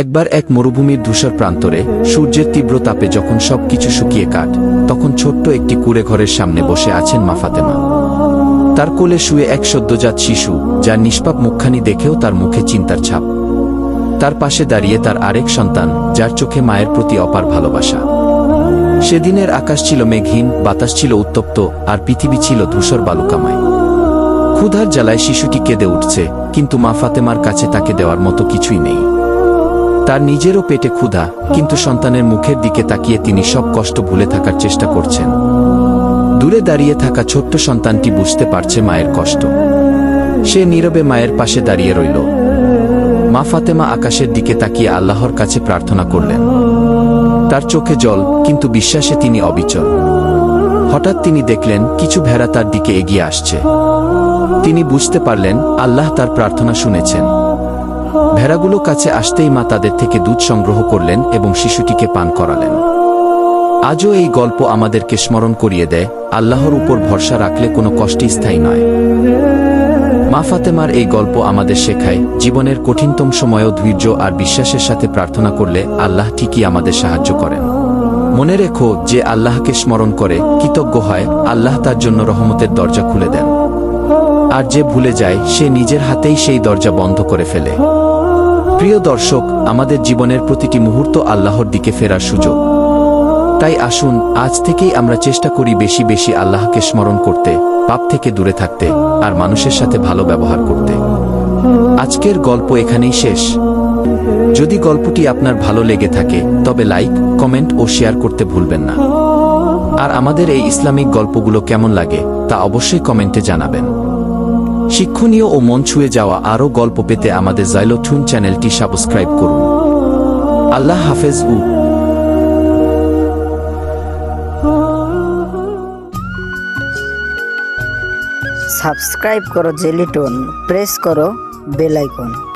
একবার এক মরুভূমির ধূসর প্রান্তরে সূর্যের তীব্র তাপে যখন সবকিছু শুকিয়ে কাট তখন ছোট্ট একটি কুড়ে ঘরের সামনে বসে আছেন মা ফাতেমা। তার কোলে শুয়ে এক সদ্যজাত শিশু, যার নিষ্পাপ মুখখানি দেখেও তার মুখে চিন্তার ছাপ। তার পাশে দাঁড়িয়ে তার আরেক সন্তান, যার চোখে মায়ের প্রতি অপার ভালোবাসা। সেদিনের আকাশ ছিল মেঘহীন, বাতাস ছিল উত্তপ্ত, আর পৃথিবী ছিল ধূসর বালুকামায়। ক্ষুধার জ্বালায় শিশুটি কেঁদে উঠছে, কিন্তু মা ফাতেমার কাছে তাকে দেওয়ার মতো কিছুই নেই। তার নিজেরও পেটে ক্ষুধা, কিন্তু সন্তানের মুখের দিকে তাকিয়ে তিনি সব কষ্ট ভুলে থাকার চেষ্টা করছেন। দূরে দাঁড়িয়ে থাকা ছোট্ট সন্তানটি বুঝতে পারছে মায়ের কষ্ট। সে নীরবে মায়ের পাশে দাঁড়িয়ে রইল। মা ফাতেমা আকাশের দিকে তাকিয়ে আল্লাহর কাছে প্রার্থনা করলেন। তার চোখে জল, কিন্তু বিশ্বাসে তিনি অবিচল। হঠাৎ তিনি দেখলেন, কিছু ভেড়া তার দিকে এগিয়ে আসছে। তিনি বুঝতে পারলেন, আল্লাহ তার প্রার্থনা শুনেছেন। ভেড়াগুলো কাছে আসতেই মা তাদের থেকে দুধ সংগ্রহ করলেন এবং শিশুটিকে পান করালেন। আজও এই গল্প আমাদেরকে স্মরণ করিয়ে দেয়, আল্লাহর উপর ভরসা রাখলে কোনো কষ্টই স্থায়ী নয়। মা ফাতেমার এই গল্প আমাদের শেখায়, জীবনের কঠিনতম সময়েও ধৈর্য আর বিশ্বাসের সাথে প্রার্থনা করলে আল্লাহ ঠিকই আমাদের সাহায্য করেন। মনে রেখো যে আল্লাহকে স্মরণ করে কৃতজ্ঞ হয়, আল্লাহ তার জন্য রহমতের দরজা খুলে দেন। আর যে ভুলে যায়, সে নিজের হাতেই সেই দরজা বন্ধ করে ফেলে। প্রিয় দর্শক, আমাদের জীবনের প্রতিটি মুহূর্ত আল্লাহর দিকে ফেরার সুযোগ। তাই আসুন, আজ থেকেই আমরা চেষ্টা করি বেশি বেশি আল্লাহকে স্মরণ করতে, পাপ থেকে দূরে থাকতে, আর মানুষের সাথে ভালো ব্যবহার করতে। আজকের গল্প এখানেই শেষ। যদি গল্পটি আপনার ভালো লেগে থাকে, তবে লাইক, কমেন্ট ও শেয়ার করতে ভুলবেন না। আর আমাদের এই ইসলামিক গল্পগুলো কেমন লাগে, তা অবশ্যই কমেন্টে জানাবেন। শিক্ষণীয় ও মন ছুঁয়ে যাওয়া আরও গল্প পেতে আমাদের জাইলোথুন চ্যানেলটি সাবস্ক্রাইব করুন। আল্লাহ হাফেজ উ। সাবস্ক্রাইব করো জেলিটন, প্রেস করো বেল আইকন।